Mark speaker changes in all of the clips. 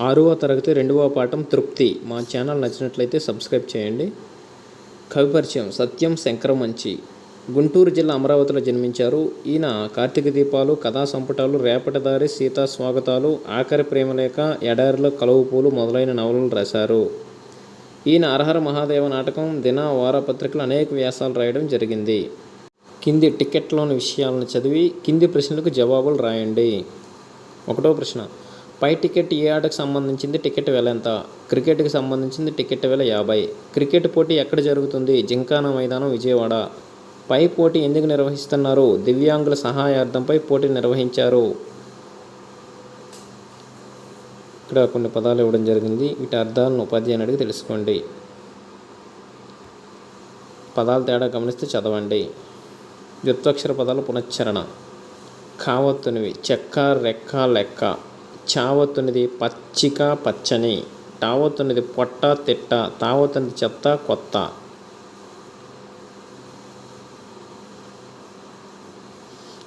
Speaker 1: ఆరవ తరగతి రెండవ పాఠం తృప్తి. మా ఛానల్ నచ్చినట్లయితే సబ్స్క్రైబ్ చేయండి. కవిపరిచయం సత్యం సత్యం శంకరమంచి. గుంటూరు జిల్లా అమరావతిలో జన్మించారు. ఈయన కార్తీక దీపాలు కథా సంపుటాలు రేపటిదారి సీతా స్వాగతాలు ఆఖరి ప్రేమలేఖ ఎడారిలో కలువు పూలు మొదలైన నవలలు రాశారు. ఈయన అర్హర మహాదేవ నాటకం దిన వారపత్రికలు అనేక వ్యాసాలు రాయడం జరిగింది. కింది టికెట్లోని విషయాలను చదివి కింది ప్రశ్నలకు జవాబులు రాయండి. ఒకటో ప్రశ్న. పై టికెట్ ఏ ఆటకు సంబంధించింది టికెట్ వెల ఎంత? క్రికెట్కి సంబంధించింది టికెట్ వెల యాభై. క్రికెట్ పోటీ ఎక్కడ జరుగుతుంది? జింకానా మైదానం విజయవాడ. పై పోటీ ఎందుకు నిర్వహిస్తున్నారు? దివ్యాంగుల సహాయార్థంపై పోటీ నిర్వహించారు. ఇక్కడ కొన్ని పదాలు ఇవ్వడం జరిగింది. వీటి అర్థాలను ఉపాధ్యాయుని అడిగి తెలుసుకోండి. పదాల తేడా గమనిస్తే చదవండి. వ్యుత్వక్షర పదాలు పునశ్చరణ. కావత్తునివి. చెక్క రెక్క లెక్క. చావత్తునిది పచ్చిక పచ్చని టావత్తునిది పొట్ట తిట్ట తావత్తునిది చెత్త కొత్త.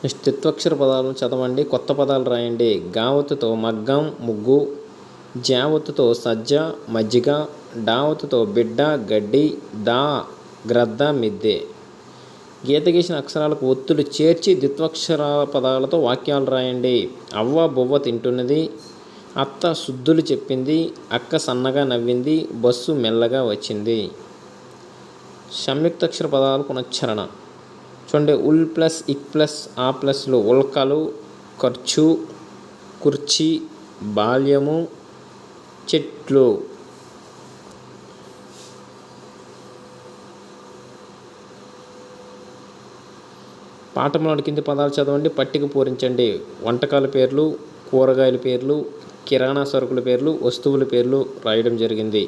Speaker 1: నెక్స్ట్ పదాలను చదవండి కొత్త పదాలు రాయండి. గావత్తుతో మగ్గం ముగ్గు. జావత్తుతో సజ్జ మజ్జిగ. డావత్తుతో బిడ్డ గడ్డి. దా గ్రద్ద మిద్దె. గీత గీసిన అక్షరాలకు ఒత్తులు చేర్చి ద్విత్వక్షర పదాలతో వాక్యాలు రాయండి. అవ్వ బొవ్వ తింటున్నది అత్త శుద్ధులు చెప్పింది అక్క సన్నగా నవ్వింది బస్సు మెల్లగా వచ్చింది. సంయుక్తాక్షర పదాలు పునశ్చరణ. చూడండి ఉల్ ప్లస్ ఇక్ ప్లస్ ఆ ప్లస్లు ఉల్కలు ఖర్చు కుర్చీ బాల్యము చెట్లు. పాఠంలోని కింది పదాలు చదవండి పట్టిక పూరించండి. వంటకాల పేర్లు కూరగాయల పేర్లు కిరాణా సరుకుల పేర్లు వస్తువుల పేర్లు రాయడం జరిగింది.